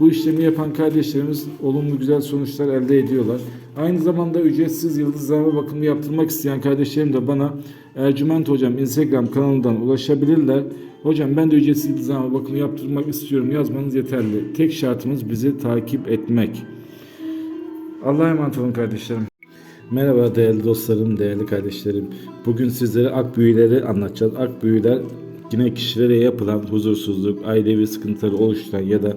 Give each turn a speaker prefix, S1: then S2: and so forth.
S1: Bu işlemi yapan kardeşlerimiz olumlu güzel sonuçlar elde ediyorlar. Aynı zamanda ücretsiz yıldızlama bakımı yaptırmak isteyen kardeşlerim de bana Ercüment Hocam Instagram kanalından ulaşabilirler. Hocam ben de ücretsiz yıldızlama bakımı yaptırmak istiyorum yazmanız yeterli. Tek şartımız bizi takip etmek. Allah'a emanet olun kardeşlerim. Merhaba değerli dostlarım, değerli kardeşlerim. Bugün sizlere ak büyüleri anlatacağız. Ak büyüler yine kişilere yapılan huzursuzluk, ailevi sıkıntıları oluşturan ya da